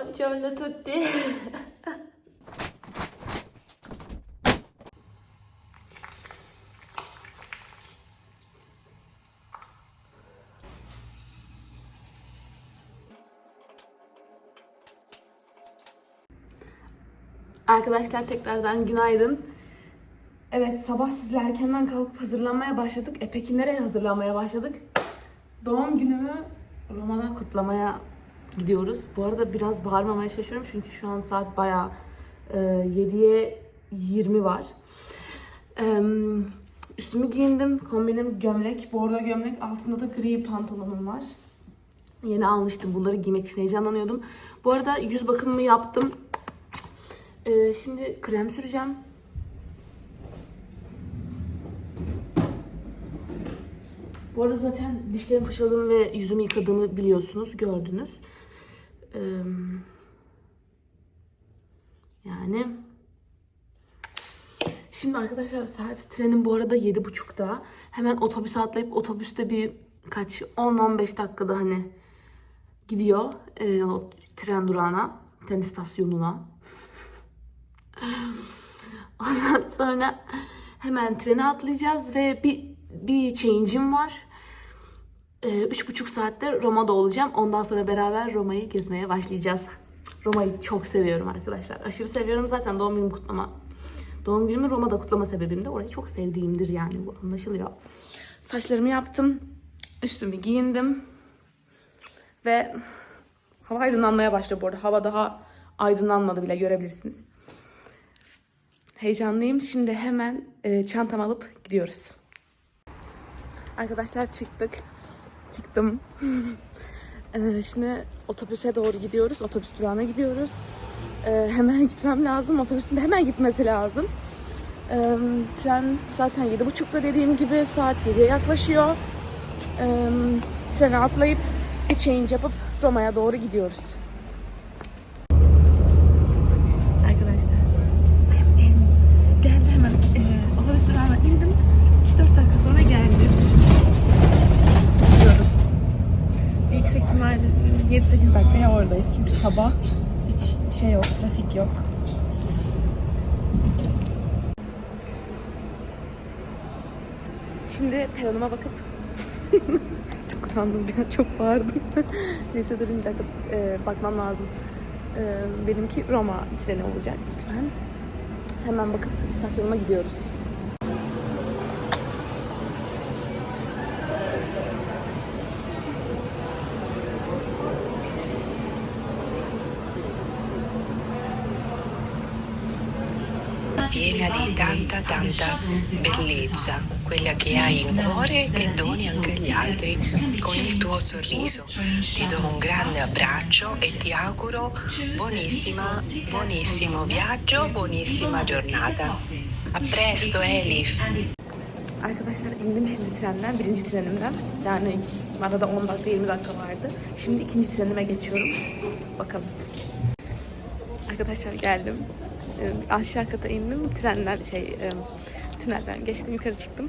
Buongiorno tutti. Arkadaşlar tekrardan günaydın. Evet sabah sizle erkenden kalkıp hazırlanmaya başladık. E peki nereye hazırlanmaya başladık? Doğum günümü Roma'da kutlamaya gidiyoruz. Bu arada biraz bağırmamaya çalışıyorum çünkü şu an saat bayağı e, 7'ye 20 var. E, üstümü giyindim. Kombinim gömlek. Bordo gömlek. Altında da gri pantolonum var. Yeni almıştım. Bunları giymek için heyecanlanıyordum. Bu arada yüz bakımımı yaptım. E, şimdi krem süreceğim. Bu arada zaten dişlerimi fırçaladığımı ve yüzümü yıkadığımı biliyorsunuz, gördünüz. Yani Şimdi arkadaşlar saat trenin bu arada yedi buçukta. Hemen otobüse atlayıp otobüste bir kaç 10-15 dakikada hani gidiyor e, o tren durağına, tren istasyonuna. Ondan sonra hemen trene atlayacağız ve bir bir change'im var. Ee, üç buçuk saatte Roma'da olacağım. Ondan sonra beraber Roma'yı gezmeye başlayacağız. Roma'yı çok seviyorum arkadaşlar. Aşırı seviyorum zaten doğum günümü kutlama. Doğum günümü Roma'da kutlama sebebim de orayı çok sevdiğimdir yani bu anlaşılıyor. Saçlarımı yaptım. Üstümü giyindim. Ve hava aydınlanmaya başladı bu arada. Hava daha aydınlanmadı bile görebilirsiniz. Heyecanlıyım. Şimdi hemen e, çantamı alıp gidiyoruz. Arkadaşlar çıktık. Çıktım. Ee, şimdi otobüse doğru gidiyoruz. Otobüs durağına gidiyoruz. Ee, hemen gitmem lazım. Otobüsün de hemen gitmesi lazım. Ee, tren zaten yedi buçukta dediğim gibi saat 7'ye yaklaşıyor. Ee, trene atlayıp bir change yapıp Roma'ya doğru gidiyoruz. Arkadaşlar geldi hemen e, otobüs durağına indim. 3-4 dakika sonra geldi. Gidiyoruz. Yüksek ihtimalle 7-8 dakikaya oradayız. Çünkü sabah hiç şey yok, trafik yok. Şimdi peronuma bakıp çok utandım an, çok bağırdım. Neyse durun bir dakika e, bakmam lazım. E, benimki Roma treni olacak lütfen. Hemen bakıp istasyonuma gidiyoruz. Tanta bellezza, quella che hai in cuore e che doni anche agli altri con il tuo sorriso. Ti do un grande abbraccio e ti auguro buonissima, buonissimo viaggio, buonissima giornata. A presto Elif! Arkadaşlar indim şimdi trenden, birinci trenimden. Yani arada 10 dakika 20 dakika vardı. Şimdi ikinci trenime geçiyorum. Bakalım. Arkadaşlar geldim. Ee, aşağı kata indim. Trenden şey e, tünelden geçtim yukarı çıktım.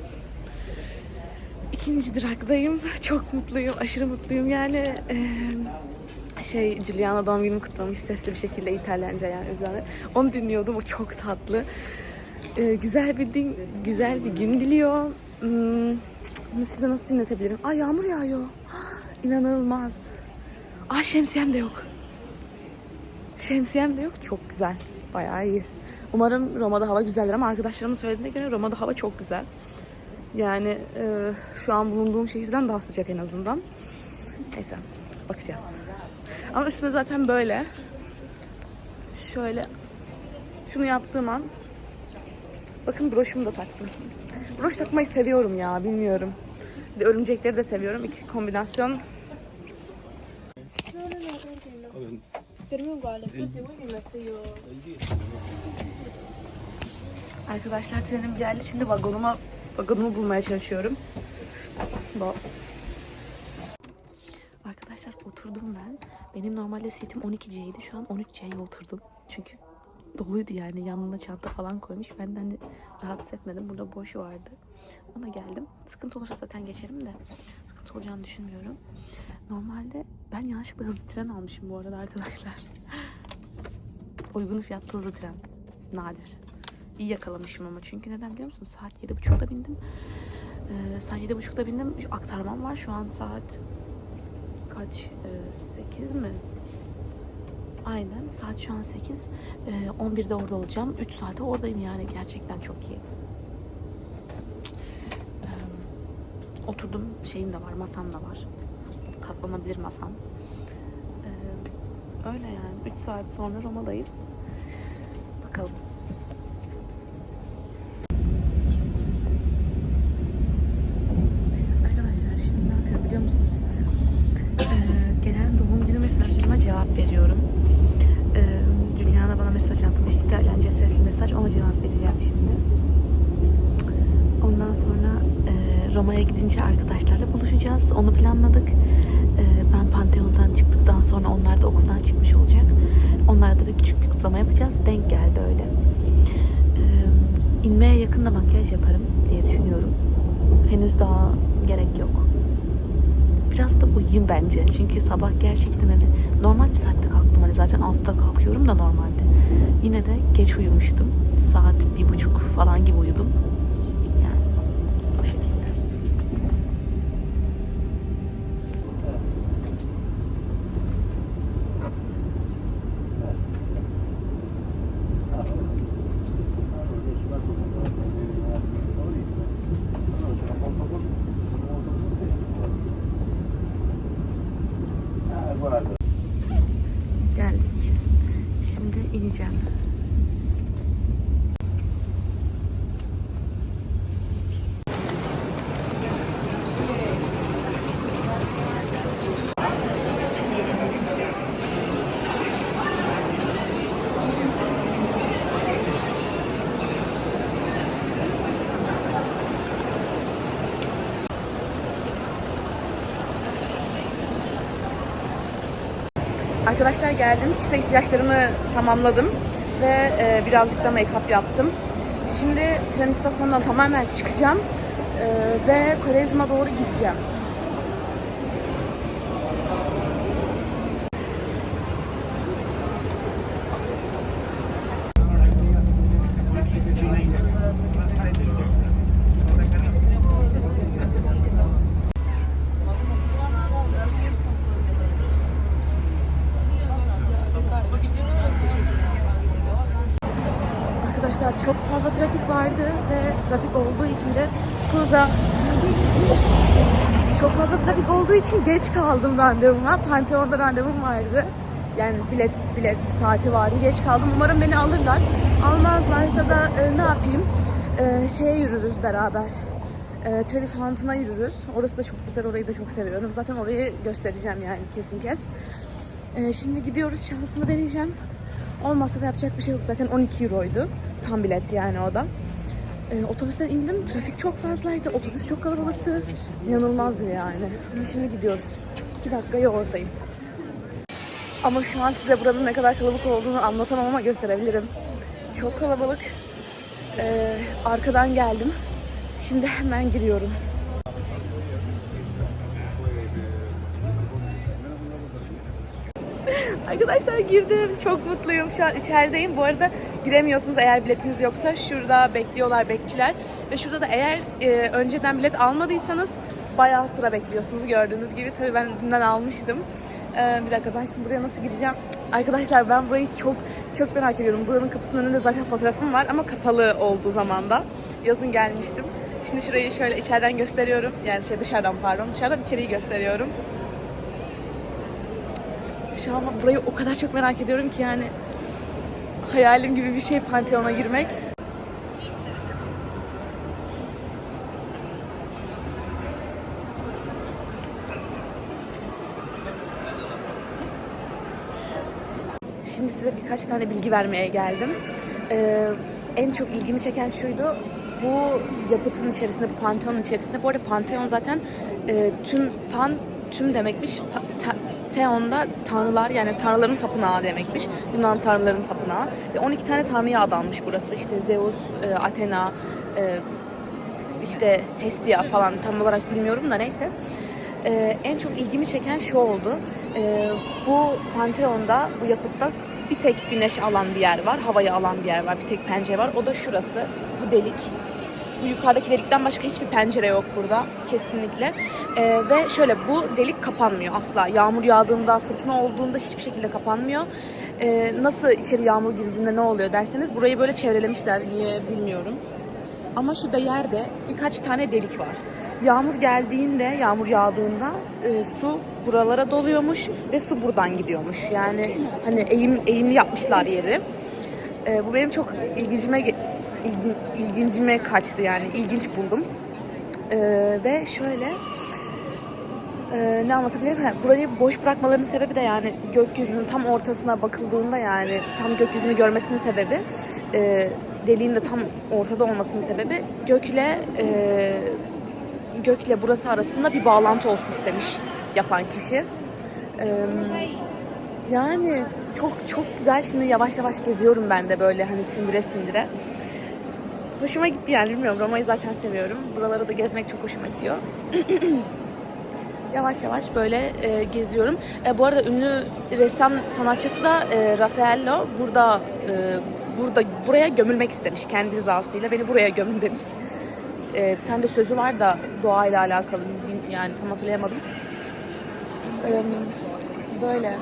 İkinci duraktayım. Çok mutluyum. Aşırı mutluyum. Yani e, şey Giuliano doğum günümü kutlamış sesli bir şekilde İtalyanca yani üzerine. Onu dinliyordum. O çok tatlı. Ee, güzel bir din, güzel bir gün diliyor. Hmm, size nasıl dinletebilirim? Ay yağmur yağıyor. İnanılmaz. Ay şemsiyem de yok. Şemsiyem de yok. Çok güzel. Bayağı iyi. Umarım Roma'da hava güzeldir ama arkadaşlarımın söylediğine göre Roma'da hava çok güzel. Yani e, şu an bulunduğum şehirden daha sıcak en azından. Neyse bakacağız. Ama üstüne zaten böyle. Şöyle şunu yaptığım an Bakın broşumu da taktım. Broş takmayı seviyorum ya bilmiyorum. Örümcekleri de seviyorum. İki kombinasyon. Arkadaşlar trenim geldi. Şimdi vagonuma vagonumu bulmaya çalışıyorum. Bu. Arkadaşlar oturdum ben. Benim normalde seatim 12C'ydi. Şu an 13C'ye oturdum. Çünkü doluydu yani yanına çanta falan koymuş. Ben de hani rahatsız etmedim. Burada boş vardı. Ona geldim. Sıkıntı olursa zaten geçerim de sıkıntı olacağını düşünmüyorum. Normalde ben yanlışlıkla hızlı tren almışım bu arada arkadaşlar. Uygun fiyatlı hızlı tren. Nadir. İyi yakalamışım ama çünkü neden biliyor musun? Saat 7.30'da bindim. Ee, saat 7.30'da bindim. Şu aktarmam var. Şu an saat kaç? Ee, 8 mi? Aynen. Saat şu an 8. Ee, 11'de orada olacağım. 3 saate oradayım yani. Gerçekten çok iyi. Ee, oturdum. Şeyim de var. Masam da var. Katlanabilir masam. Ee, öyle yani. 3 saat sonra Roma'dayız. Bakalım. Arkadaşlar şimdi ne yapıyorum biliyor musunuz? Ee, gelen doğum günü mesajlarıma cevap veriyorum. Ee, Juliana bana mesaj atmış. İtalyanca sesli mesaj. Ona cevap vereceğim şimdi. Ondan sonra e, Roma'ya gidince arkadaşlarla buluşacağız. Onu planladık. E, ben Pantheon'dan çıktıktan sonra onlar da okuldan çıkmış olacak. Da küçük bir kutlama yapacağız. Denk geldi öyle. E, inmeye yakın da makyaj yaparım diye düşünüyorum. Henüz daha gerek yok. Biraz da uyuyayım bence. Çünkü sabah gerçekten hani normal bir saatte kalktım. Hani zaten 6'da kalkıyorum da normalde. Yine de geç uyumuştum. Saat bir buçuk falan gibi uyudum. Yani o şekilde. Geldik. Şimdi ineceğim. Arkadaşlar geldim. Kişisel ihtiyaçlarımı tamamladım. Ve e, birazcık da make-up yaptım. Şimdi tren istasyonundan tamamen çıkacağım. E, ve Korezyum'a doğru gideceğim. Arkadaşlar çok fazla trafik vardı ve trafik olduğu için de Skuza çok fazla trafik olduğu için geç kaldım randevuma. Pantheon'da randevum vardı. Yani bilet bilet saati vardı. Geç kaldım. Umarım beni alırlar. Almazlarsa da e, ne yapayım? E, şeye yürürüz beraber. E, Trevi Fountain'a yürürüz. Orası da çok güzel. Orayı da çok seviyorum. Zaten orayı göstereceğim yani kesin kes. E, şimdi gidiyoruz. Şansımı deneyeceğim. Olmazsa da yapacak bir şey yok. Zaten 12 euroydu. Tam bilet yani o da. Ee, otobüsten indim. Trafik çok fazlaydı. Otobüs çok kalabalıktı. İnanılmazdı yani. Şimdi gidiyoruz. 2 dakikaya oradayım. Ama şu an size buranın ne kadar kalabalık olduğunu anlatamam ama gösterebilirim. Çok kalabalık. Ee, arkadan geldim. Şimdi hemen giriyorum. Arkadaşlar girdim. Çok mutluyum. Şu an içerideyim. Bu arada giremiyorsunuz eğer biletiniz yoksa. Şurada bekliyorlar bekçiler. Ve şurada da eğer e, önceden bilet almadıysanız bayağı sıra bekliyorsunuz gördüğünüz gibi. Tabii ben dünden almıştım. E, bir dakika ben şimdi buraya nasıl gireceğim? Arkadaşlar ben burayı çok çok merak ediyorum. Buranın kapısının önünde zaten fotoğrafım var ama kapalı olduğu zaman da. Yazın gelmiştim. Şimdi şurayı şöyle içeriden gösteriyorum. Yani şey dışarıdan pardon. Dışarıdan içeriği gösteriyorum. Şu an burayı o kadar çok merak ediyorum ki yani hayalim gibi bir şey Pantheon'a girmek. Şimdi size birkaç tane bilgi vermeye geldim. Ee, en çok ilgimi çeken şuydu. Bu yapıtın içerisinde, bu Pantheon'un içerisinde. Bu arada Pantheon zaten e, tüm pan tüm demekmiş. Ta- Theon'da tanrılar yani tanrıların tapınağı demekmiş. Yunan tanrıların tapınağı. Ve 12 tane tanrıya adanmış burası. İşte Zeus, e, Athena, e, işte Hestia falan tam olarak bilmiyorum da neyse. Ee, en çok ilgimi çeken şu oldu. Ee, bu Pantheon'da, bu yapıtta bir tek güneş alan bir yer var, havayı alan bir yer var, bir tek pencere var. O da şurası, bu delik. Bu yukarıdaki delikten başka hiçbir pencere yok burada kesinlikle. Ee, ve şöyle bu delik kapanmıyor asla. Yağmur yağdığında, fırtına olduğunda hiçbir şekilde kapanmıyor. Ee, nasıl içeri yağmur girdiğinde ne oluyor derseniz burayı böyle çevrelemişler niye bilmiyorum. Ama şurada yerde birkaç tane delik var. Yağmur geldiğinde, yağmur yağdığında e, su buralara doluyormuş ve su buradan gidiyormuş. Yani hani eğim eğimli yapmışlar yeri. E, bu benim çok ilgincime ge- ilgi, ilgincime kaçtı yani ilginç buldum. E, ve şöyle e, ne anlatabilirim? Ha, burayı boş bırakmalarının sebebi de yani gökyüzünün tam ortasına bakıldığında yani tam gökyüzünü görmesinin sebebi e, deliğin de tam ortada olmasının sebebi gökle e, gökle burası arasında bir bağlantı olsun istemiş yapan kişi. E, yani çok çok güzel şimdi yavaş yavaş geziyorum ben de böyle hani sindire sindire. Hoşuma gitti yani bilmiyorum Roma'yı zaten seviyorum. Buraları da gezmek çok hoşuma gidiyor. yavaş yavaş böyle e, geziyorum. E, bu arada ünlü ressam sanatçısı da e, Raffaello burada e, burada buraya gömülmek istemiş kendi rızasıyla beni buraya gömün demiş. E, bir tane de sözü var da doğayla alakalı yani tam hatırlayamadım. E, böyle.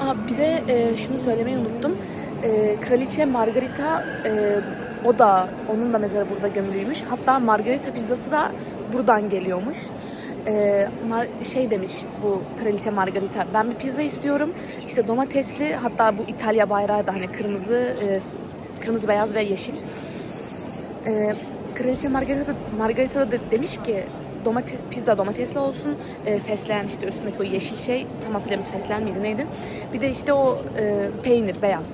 Aa, bir de e, şunu söylemeyi unuttum. E, Kraliçe Margarita e, o da onun da mezarı burada gömülüymüş. Hatta Margarita pizzası da buradan geliyormuş. E, mar- şey demiş bu Kraliçe Margarita. Ben bir pizza istiyorum. İşte domatesli hatta bu İtalya bayrağı da hani kırmızı e, kırmızı beyaz ve yeşil. E, Kraliçe Margarita, Margarita da de- demiş ki domates pizza domatesli olsun. E, fesleğen işte üstündeki o yeşil şey tam hatırlamıyorum fesleğen miydi neydi? Bir de işte o e, peynir beyaz.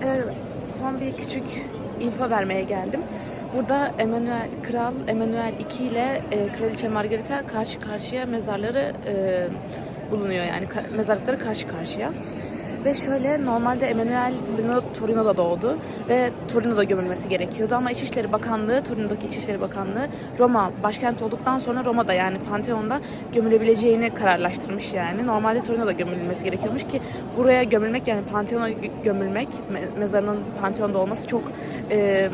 Evet, son bir küçük info vermeye geldim. Burada Emanuel Kral Emanuel II ile e, Kraliçe Margarita karşı karşıya mezarları e, bulunuyor yani ka- mezarlıkları karşı karşıya. Ve şöyle normalde Emanuel Torino, Torino'da doğdu ve Torino'da gömülmesi gerekiyordu ama İçişleri Bakanlığı, Torino'daki İçişleri Bakanlığı Roma başkent olduktan sonra Roma'da yani Pantheon'da gömülebileceğini kararlaştırmış yani. Normalde Torino'da gömülmesi gerekiyormuş ki buraya gömülmek yani Pantheon'a gö- gömülmek, me- mezarının Pantheon'da olması çok e,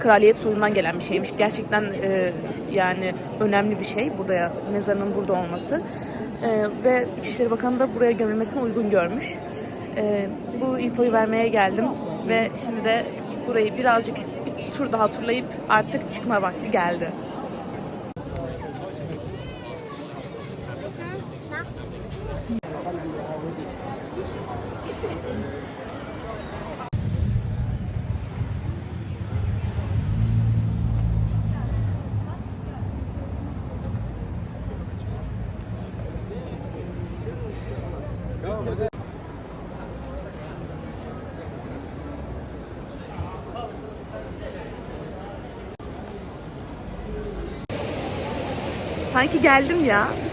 kraliyet soyundan gelen bir şeymiş. Gerçekten e, yani önemli bir şey burada mezarının burada olması. E, ve İçişleri Bakanı da buraya gömülmesini uygun görmüş. E, bu infoyu vermeye geldim ve şimdi de burayı birazcık bir tur daha turlayıp artık çıkma vakti geldi. Sanki geldim ya.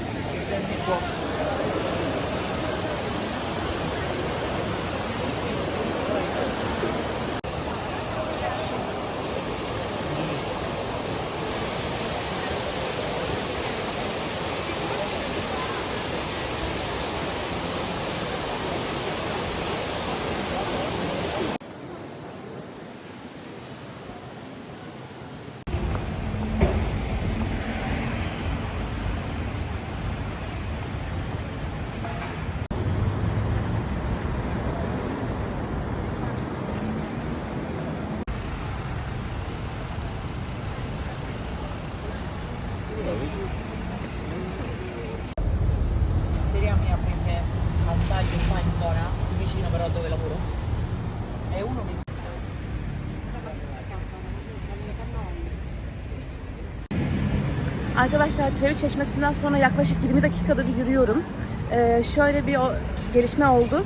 Arkadaşlar Trevi Çeşmesi'nden sonra yaklaşık 20 dakikadır yürüyorum. Ee, şöyle bir o- gelişme oldu.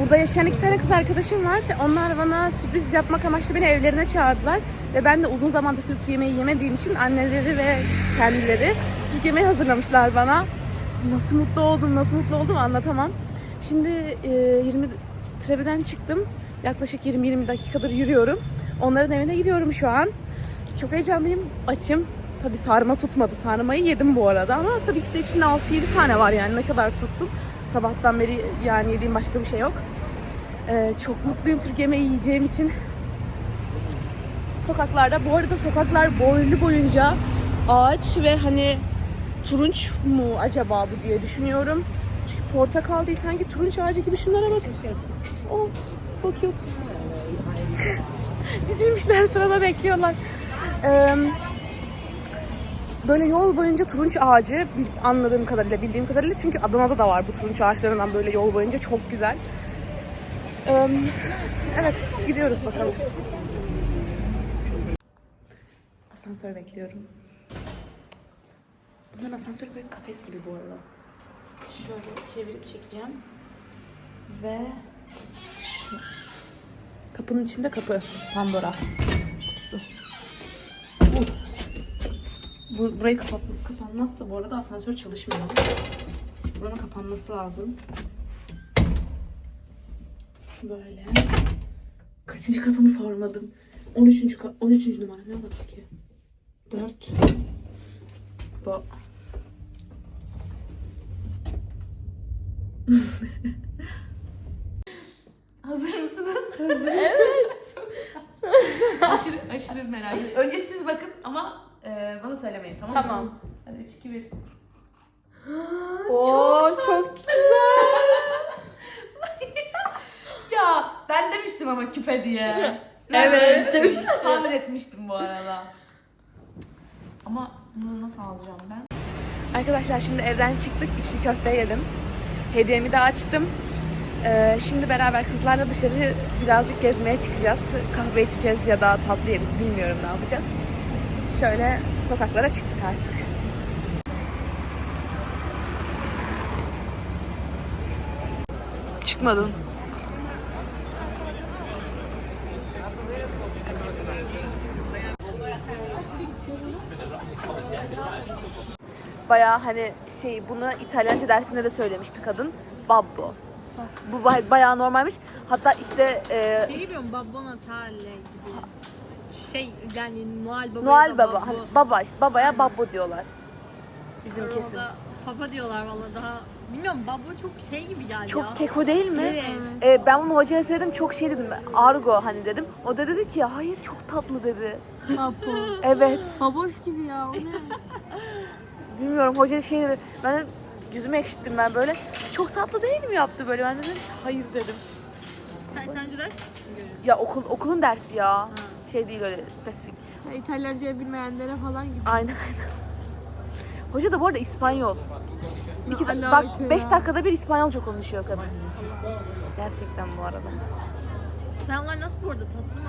Burada yaşayan iki tane kız arkadaşım var. Onlar bana sürpriz yapmak amaçlı beni evlerine çağırdılar. Ve ben de uzun zamandır Türk yemeği yemediğim için anneleri ve kendileri Türk yemeği hazırlamışlar bana. Nasıl mutlu oldum, nasıl mutlu oldum anlatamam. Şimdi e, 20 Trevi'den çıktım. Yaklaşık 20-20 dakikadır yürüyorum. Onların evine gidiyorum şu an. Çok heyecanlıyım, açım. Tabii sarma tutmadı. Sarmayı yedim bu arada ama tabii ki de içinde 6-7 tane var yani ne kadar tutsun. Sabahtan beri yani yediğim başka bir şey yok. Ee, çok mutluyum Türk yemeği yiyeceğim için. Sokaklarda, bu arada sokaklar boylu boyunca ağaç ve hani turunç mu acaba bu diye düşünüyorum. Çünkü portakal değil sanki turunç ağacı gibi şunlara bak. Oh, so cute. Dizilmişler sırada bekliyorlar. Ee, böyle yol boyunca turunç ağacı anladığım kadarıyla, bildiğim kadarıyla çünkü Adana'da da var bu turunç ağaçlarından böyle yol boyunca çok güzel. Evet, gidiyoruz bakalım. Asansör bekliyorum. Bunların asansörü böyle kafes gibi bu arada. Şöyle çevirip çekeceğim. Ve. Kapının içinde kapı. Pandora Bu, burayı kapat, kapanmazsa bu arada asansör çalışmıyor. Buranın kapanması lazım. Böyle. Kaçıncı katını sormadım. 13. Ka- 13. numara ne oldu peki? 4 Bu. Hazır mısınız? evet. aşırı, aşırı merak ediyorum. Önce siz bakın ama e, bana söylemeyin tamam mı? Tamam. Hadi 3, 2, 1. Oo çok ya ben demiştim ama küpe diye. Evet, demiştin. Tahmin etmiştim bu arada. Ama bunu nasıl alacağım ben? Arkadaşlar şimdi evden çıktık. İçli köfte yedim. Hediyemi de açtım. Ee, şimdi beraber kızlarla dışarı birazcık gezmeye çıkacağız. Kahve içeceğiz ya da tatlı yeriz. Bilmiyorum ne yapacağız. Şöyle sokaklara çıktık artık. Çıkmadın. Bayağı hani şey bunu İtalyanca dersinde de söylemişti kadın. Babbo. Bu bay- bayağı normalmiş. Hatta işte e, Şey gibi mi? Babbo Natale gibi. Şey yani Noel Baba. Noel Baba. Hani baba işte babaya babbo diyorlar. Bizim kesim. Papa diyorlar valla daha. Bilmiyorum Babbo çok şey gibi geldi ya. Çok keko değil mi? Evet. E, ben bunu hocaya söyledim çok şey dedim. Argo hani dedim. O da dedi ki hayır çok tatlı dedi. Babbo. Evet. Baboş gibi ya o ne? Bilmiyorum hoca şey dedi. Ben de yüzümü ekşittim ben böyle. Çok tatlı değil mi yaptı böyle. Ben de dedim hayır dedim. Sen, sence ders? Ya okul okulun dersi ya. Şey değil öyle spesifik. İtalyanca bilmeyenlere falan gibi. Aynen aynen. Hoca da bu arada İspanyol. İki da, dak, beş ya? dakikada bir İspanyolca konuşuyor kadın. Gerçekten bu arada. İspanyollar nasıl bu arada tatlı mı?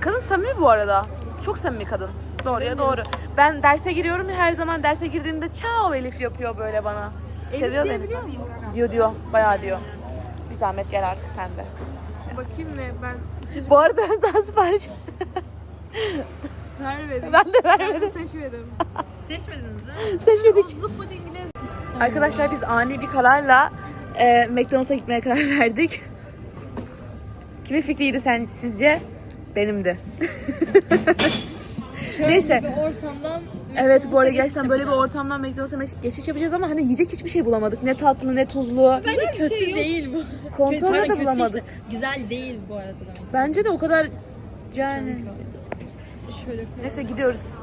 Kadın samimi bu arada. Çok samimi kadın. Doğruya doğru. Ben derse giriyorum her zaman derse girdiğimde ciao Elif yapıyor böyle bana. Seviyor beni. Diyor diyor. Bayağı diyor. Bir zahmet gel artık sen de. Bakayım ne ben Bu arada daha sipariş vermedim. ben de vermedim. seçmedim. Seçmediniz değil mi? Seçmedik. Zıppa İngiliz. Arkadaşlar biz ani bir kararla e, McDonald's'a gitmeye karar verdik. Kimin fikriydi sen sizce? Benimdi. Neyse. Bir ortamdan Evet bu arada gerçekten böyle bir ortamdan McDonald's'a geçiş yapacağız ama hani yiyecek hiçbir şey bulamadık. Ne tatlı ne tuzlu. Bence kötü değil bu. Pardon, de bulamadık. işte. Güzel değil bu arada demek. Bence de o kadar yani. Şöyle Neyse gidiyoruz.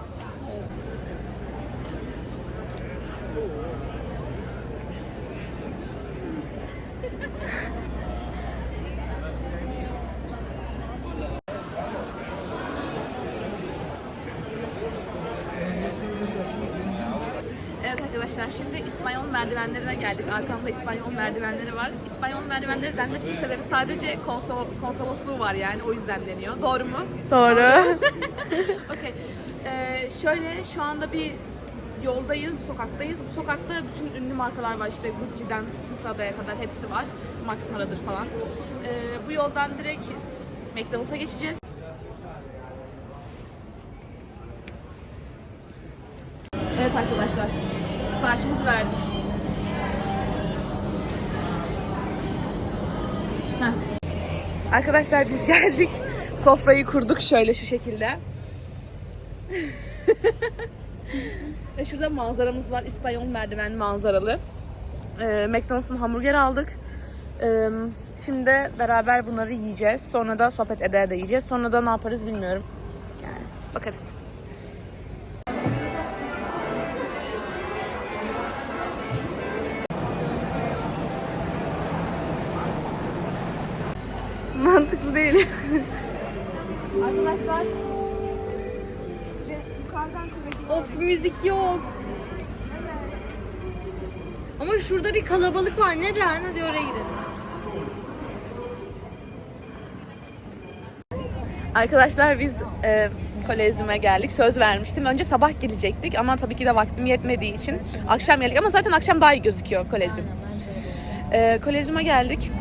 Evet arkadaşlar şimdi İspanyol merdivenlerine geldik. Arkamda İspanyol merdivenleri var. İspanyol merdivenleri denmesinin sebebi sadece konsol, konsolosluğu var yani o yüzden deniyor. Doğru mu? Doğru. Okey. Ee, şöyle şu anda bir yoldayız, sokaktayız. Bu sokakta bütün ünlü markalar var işte Gucci'den Prada'ya kadar hepsi var. Max Mara'dır falan. Ee, bu yoldan direkt McDonald's'a geçeceğiz. Evet arkadaşlar, siparişimizi verdik. Heh. Arkadaşlar biz geldik. Sofrayı kurduk şöyle şu şekilde. Ve şurada manzaramız var. İspanyol merdiven manzaralı. Ee, McDonald's'ın hamburger aldık. Ee, şimdi beraber bunları yiyeceğiz. Sonra da sohbet eder de yiyeceğiz. Sonra da ne yaparız bilmiyorum. Yani bakarız. Müzik yok. Ama şurada bir kalabalık var. Neden? Hadi oraya gidelim. Arkadaşlar biz e, kolezyuma geldik. Söz vermiştim. Önce sabah gelecektik ama tabii ki de vaktim yetmediği için akşam geldik. Ama zaten akşam daha iyi gözüküyor kolezyum. E, kolezyuma geldik.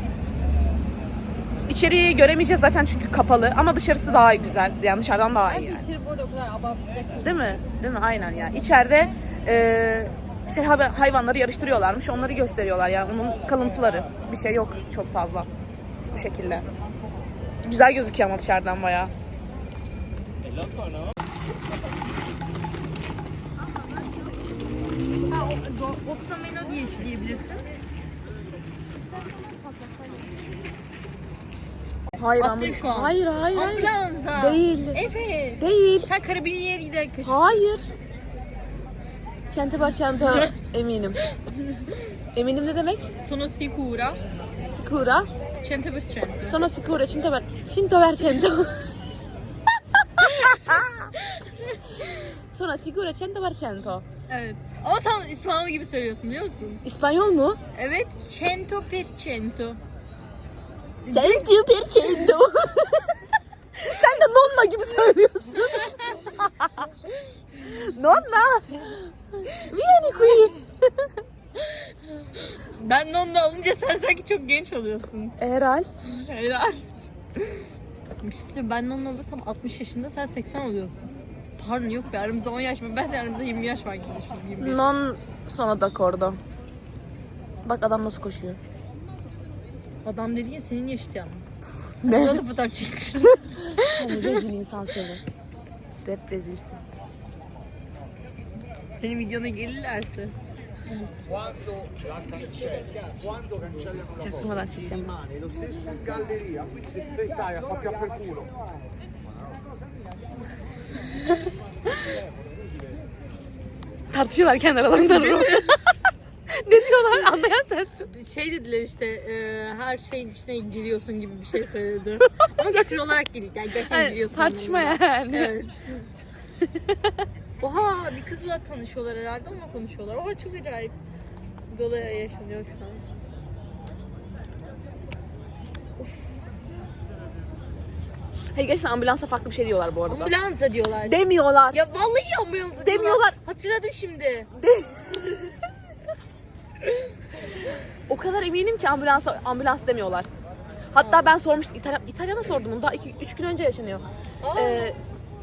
İçeriği göremeyeceğiz zaten çünkü kapalı ama dışarısı daha güzel. Yani dışarıdan daha iyi. Bence Yani. içeri bu arada o kadar abartacak. Değil mi? Değil mi? Aynen yani. İçeride e, şey hay- hayvanları yarıştırıyorlarmış. Onları gösteriyorlar yani onun kalıntıları. Bir şey yok çok fazla. Bu şekilde. Güzel gözüküyor ama dışarıdan bayağı. Ha, o, do, Opta Meno diye diyebilirsin. Hayır ama- Hayır hayır. hayır. Ambulansa. Değil. Evet. Değil. Sen karabiniyer gider köşe. Hayır. Çanta var çanta eminim. Eminim ne demek? Sono sicura. Sikura. 100%. Sono sicura. Cinto ver. Cinto ver cento. Sono sicura cento per cento. Evet. Ama tam İspanyol gibi söylüyorsun biliyor musun? İspanyol mu? Evet. 100%. Canım diyor bir şeyimdi o. Sen de nonna gibi söylüyorsun. nonna. Vieni qui. Ben nonla alınca sen sanki çok genç oluyorsun. Herhal. Helal. Bir şey söyleyeyim, ben nonla olursam 60 yaşında sen 80 oluyorsun. Pardon yok be aramızda 10 yaş var. Ben senin aramızda 20 yaş var gibi düşünüyorum. 20 yaş. Non sono d'accordo. Bak adam nasıl koşuyor. Adam dediğin senin yaşıtı yalnız. Ne? O da fotoğraf çekti. Yani rezil insan seni. Rap rezilsin. senin videona gelirlerse. quando la cancelli, quando cancellano una cosa, rimane lo stesso in galleria, quindi te, te stai a far più per culo. Tartışıyorlar kendi aralarında. ne diyorlar? Anlayan sensin. Şey dediler işte e, her şeyin içine giriyorsun gibi bir şey söyledi. Ama getiri olarak değil. Yani gerçekten giriyorsun. tartışma anlamında. yani. Evet. Oha bir kızla tanışıyorlar herhalde onunla konuşuyorlar. Oha çok acayip. Bir olay yaşanıyor şu an. Hayır gerçekten ambulansa farklı bir şey diyorlar bu arada. Ambulansa diyorlar. Demiyorlar. ya vallahi ambulansa Demiyorlar. diyorlar. Hatırladım şimdi. O kadar eminim ki ambulans ambulans demiyorlar. Hatta ben sormuştum. İtalyan, İtalyan'a sordum bunu. Daha 2-3 gün önce yaşanıyor. Ee,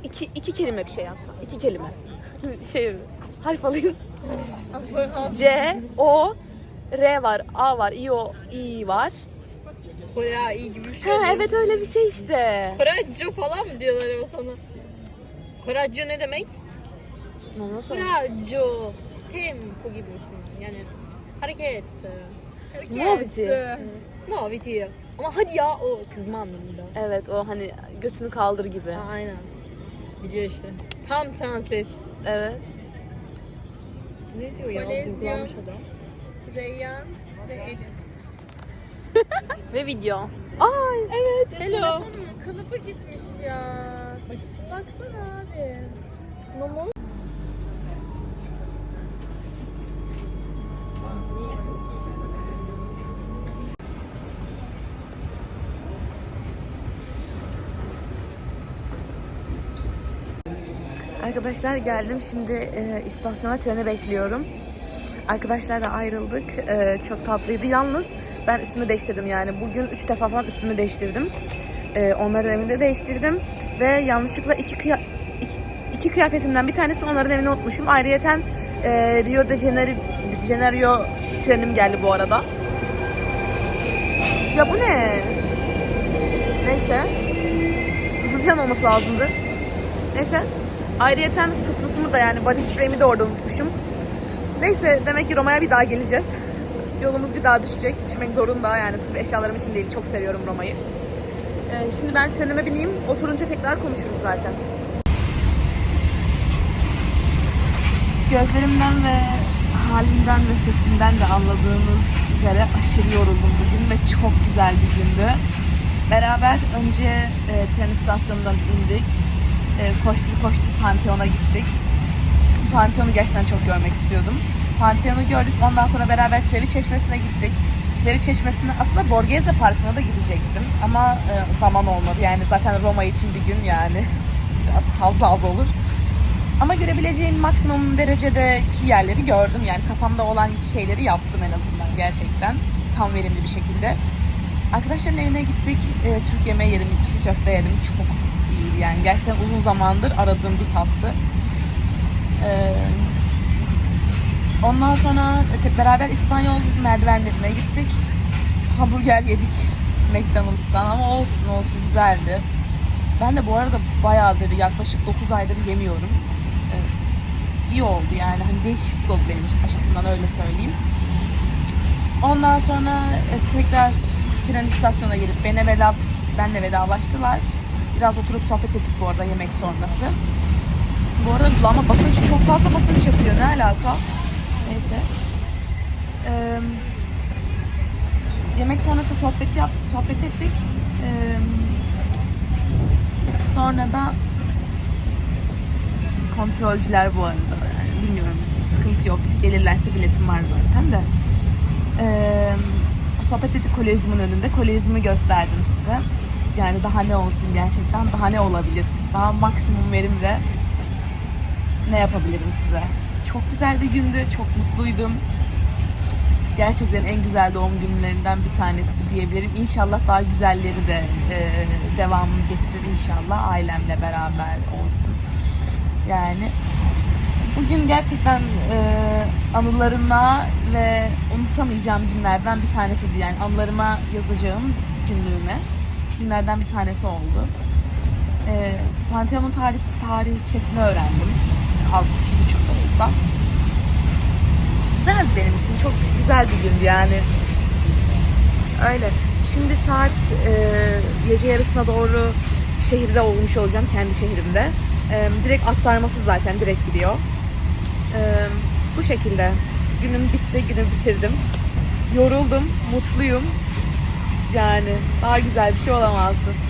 iki, iki kelime bir şey hatta. İki kelime. Şey, harf alayım. C, O, R var, A var, I, O, I var. Kore iyi gibi bir şey. Ha, evet öyle bir şey işte. Coraggio falan mı diyorlar ama sana? Coraggio ne demek? Coraggio. Tempo gibisin. Yani hareket. Hareket. Muoviti. Muoviti. Ama hadi ya o kızma anlamında. Evet o hani götünü kaldır gibi. Ha, aynen. Biliyor işte. Tam transit. Evet. Ne diyor ya? Kolezyon. Duygulanmış adam. Reyyan ve Elif. Ve video. Ay evet. Hello. Telefonumun kılıfı gitmiş ya. Baksana abi. Arkadaşlar geldim şimdi e, istasyona treni bekliyorum. Arkadaşlarla ayrıldık. E, çok tatlıydı. Yalnız ben üstümü değiştirdim yani. Bugün üç defa falan üstümü değiştirdim. E, onların evinde değiştirdim. Ve yanlışlıkla iki, kıya- iki, iki kıyafetimden bir tanesini onların evine unutmuşum. Ayrıyeten e, Rio de Janeiro, Janeiro trenim geldi bu arada. Ya bu ne? Neyse. Hızlıcan olması lazımdı. Neyse. Ayrıyeten fısfısımı da yani body spray'imi de orada unutmuşum. Neyse demek ki Roma'ya bir daha geleceğiz. Yolumuz bir daha düşecek. Düşmek zorunda yani sırf eşyalarım için değil. Çok seviyorum Roma'yı. Ee, şimdi ben trenime bineyim. Oturunca tekrar konuşuruz zaten. Gözlerimden ve halimden ve sesimden de anladığınız üzere aşırı yoruldum bugün ve çok güzel bir gündü. Beraber önce e, tren istasyonundan indik. E, koştur koştur Pantheon'a gittik. Pantheon'u gerçekten çok görmek istiyordum. Pantheon'u gördük. Ondan sonra beraber Trevi Çeşmesi'ne gittik. Trevi Çeşmesi'ne aslında Borghese Parkı'na da gidecektim. Ama e, zaman olmadı. Yani zaten Roma için bir gün yani. Biraz fazla az olur. Ama görebileceğim maksimum derecedeki yerleri gördüm. Yani kafamda olan şeyleri yaptım en azından gerçekten. Tam verimli bir şekilde. Arkadaşların evine gittik. E, Türk yemeği yedim, içli köfte yedim. Çok iyiydi yani. Gerçekten uzun zamandır aradığım bir tattı. E, ondan sonra te- beraber İspanyol merdivenlerine gittik. Hamburger yedik McDonald's'tan ama olsun olsun güzeldi. Ben de bu arada bayağıdır yaklaşık 9 aydır yemiyorum. İyi oldu yani hani değişiklik oldu benim açısından öyle söyleyeyim. Ondan sonra e, tekrar tren istasyonuna gelip bana veda, benle vedalaştılar. Biraz oturup sohbet ettik bu arada yemek sonrası. Bu arada kulağıma basınç çok fazla basınç yapıyor. Ne alaka? Neyse. Ee, yemek sonrası sohbet yap, sohbet ettik. Ee, sonra da kontrolcüler bu arada. Yani bilmiyorum sıkıntı yok. Gelirlerse biletim var zaten de. Ee, sohbet ettik kolezyumun önünde. Kolezyumu gösterdim size. Yani daha ne olsun gerçekten daha ne olabilir? Daha maksimum verimle ne yapabilirim size? Çok güzel bir gündü çok mutluydum. Gerçekten en güzel doğum günlerinden bir tanesi diyebilirim. İnşallah daha güzelleri de e, devamını getirir inşallah ailemle beraber olsun. Yani bugün gerçekten e, anılarıma ve unutamayacağım günlerden bir tanesiydi. Yani anılarıma yazacağım günlüğüme günlerden bir tanesi oldu. E, Pantheon'un tarih, tarihçesini öğrendim. Az buçuk da olsa güzeldi benim için. Çok güzel bir gündü yani. Öyle. Şimdi saat e, gece yarısına doğru şehirde olmuş olacağım. Kendi şehrimde. E, direkt aktarması zaten. Direkt gidiyor. E, bu şekilde. Günüm bitti. Günü bitirdim. Yoruldum. Mutluyum. Yani daha güzel bir şey olamazdı.